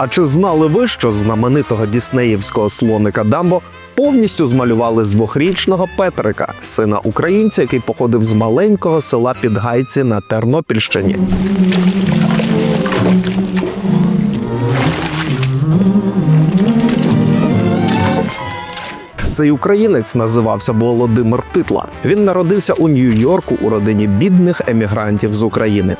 А чи знали ви, що знаменитого діснеївського слоника Дамбо повністю змалювали з двохрічного Петрика, сина українця, який походив з маленького села Підгайці на Тернопільщині? Цей українець називався Володимир Титла. Він народився у Нью-Йорку у родині бідних емігрантів з України.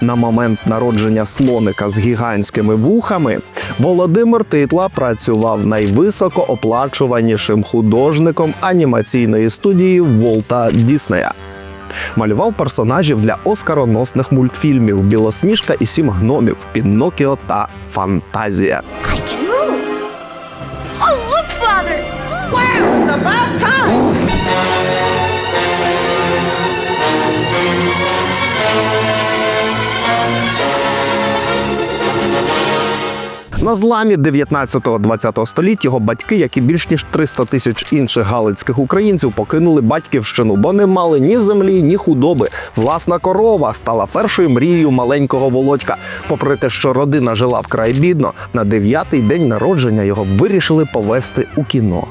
На момент народження слоника з гігантськими вухами Володимир Титла працював найвисокооплачуванішим художником анімаційної студії Волта Діснея. Малював персонажів для оскароносних мультфільмів Білосніжка і сім гномів, Пінокіо та Фантазія. I move. Oh, about time! На зламі 19-20 століття його батьки, як і більш ніж 300 тисяч інших галицьких українців, покинули батьківщину, бо не мали ні землі, ні худоби. Власна корова стала першою мрією маленького Володька. Попри те, що родина жила вкрай бідно, на дев'ятий день народження його вирішили повести у кіно.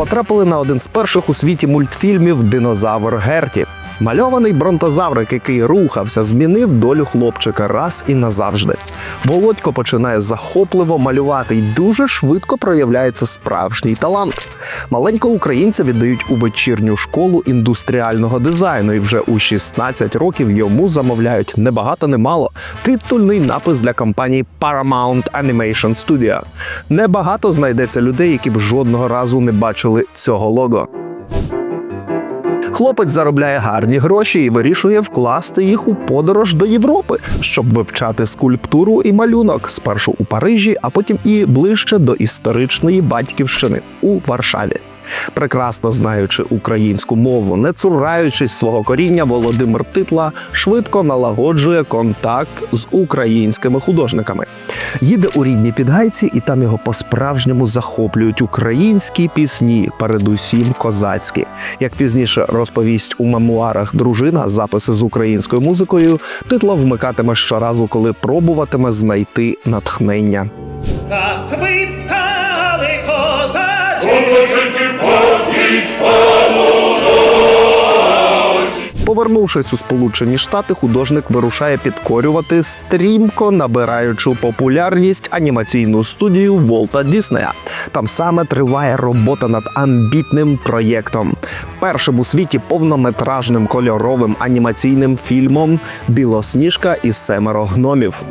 Потрапили на один з перших у світі мультфільмів Динозавр Герті. Мальований бронтозаврик, який рухався, змінив долю хлопчика раз і назавжди. Володько починає захопливо малювати і дуже швидко проявляється справжній талант. Маленького українця віддають у вечірню школу індустріального дизайну, і вже у 16 років йому замовляють небагато немало титульний напис для компанії Paramount Animation Studio. Небагато знайдеться людей, які б жодного разу не бачили цього лого. Хлопець заробляє гарні гроші і вирішує вкласти їх у подорож до Європи, щоб вивчати скульптуру і малюнок спершу у Парижі, а потім і ближче до історичної батьківщини у Варшаві. Прекрасно знаючи українську мову, не цураючись свого коріння, Володимир Титла швидко налагоджує контакт з українськими художниками. Їде у рідні підгайці, і там його по-справжньому захоплюють українські пісні, передусім козацькі. Як пізніше розповість у мемуарах дружина записи з українською музикою, Титла вмикатиме щоразу, коли пробуватиме знайти натхнення. Засвистали козачі, Повернувшись у Сполучені Штати, художник вирушає підкорювати стрімко набираючу популярність анімаційну студію Волта Діснея. Там саме триває робота над амбітним проєктом, першим у світі повнометражним кольоровим анімаційним фільмом Білосніжка і семеро гномів.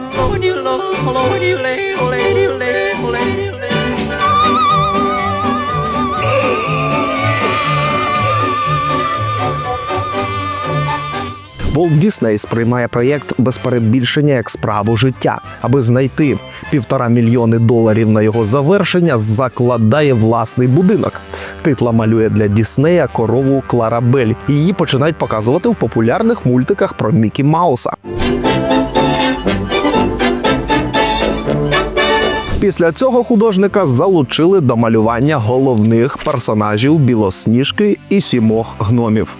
Волт Дісней сприймає проєкт без перебільшення як справу життя. Аби знайти півтора мільйони доларів на його завершення, закладає власний будинок. Титла малює для Діснея корову Кларабель. Її починають показувати в популярних мультиках про Мікі Мауса. Після цього художника залучили до малювання головних персонажів Білосніжки і сімох гномів.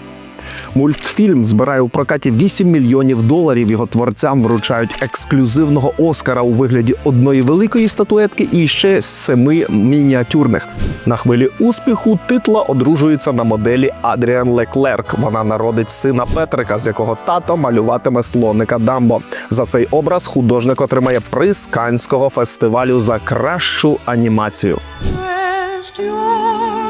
Мультфільм збирає у прокаті 8 мільйонів доларів. Його творцям вручають ексклюзивного Оскара у вигляді одної великої статуетки і ще семи мініатюрних. На хвилі успіху титла одружується на моделі Адріан Леклерк. Вона народить сина Петрика, з якого тато малюватиме слоника Дамбо. За цей образ художник отримає приз Канського фестивалю за кращу анімацію. Your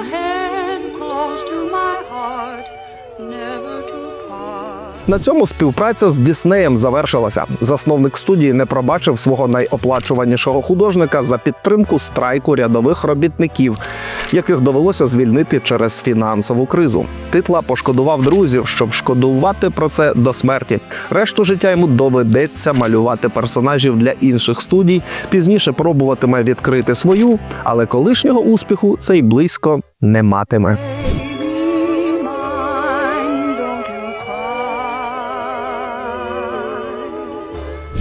На цьому співпраця з Діснеєм завершилася. Засновник студії не пробачив свого найоплачуванішого художника за підтримку страйку рядових робітників, яких довелося звільнити через фінансову кризу. Титла пошкодував друзів, щоб шкодувати про це до смерті. Решту життя йому доведеться малювати персонажів для інших студій. Пізніше пробуватиме відкрити свою, але колишнього успіху цей близько не матиме.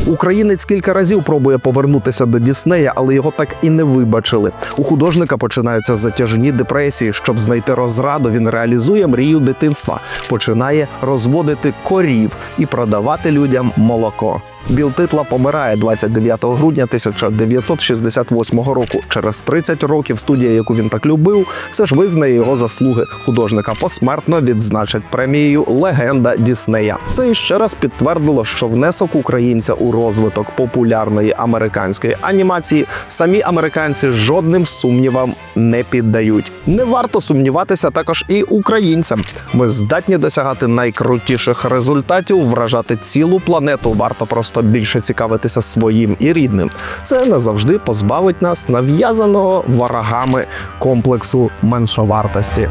Українець кілька разів пробує повернутися до Діснея, але його так і не вибачили. У художника починаються затяжні депресії. Щоб знайти розраду, він реалізує мрію дитинства, починає розводити корів і продавати людям молоко. Біл Титла помирає 29 грудня 1968 року. Через 30 років студія, яку він так любив, все ж визнає його заслуги. Художника посмертно відзначить премією Легенда Діснея. Це іще раз підтвердило, що внесок українця у розвиток популярної американської анімації самі американці жодним сумнівам не піддають. Не варто сумніватися також і українцям. Ми здатні досягати найкрутіших результатів, вражати цілу планету. Варто просто більше цікавитися своїм і рідним. Це не завжди позбавить нас нав'язаного ворогами комплексу меншовартості.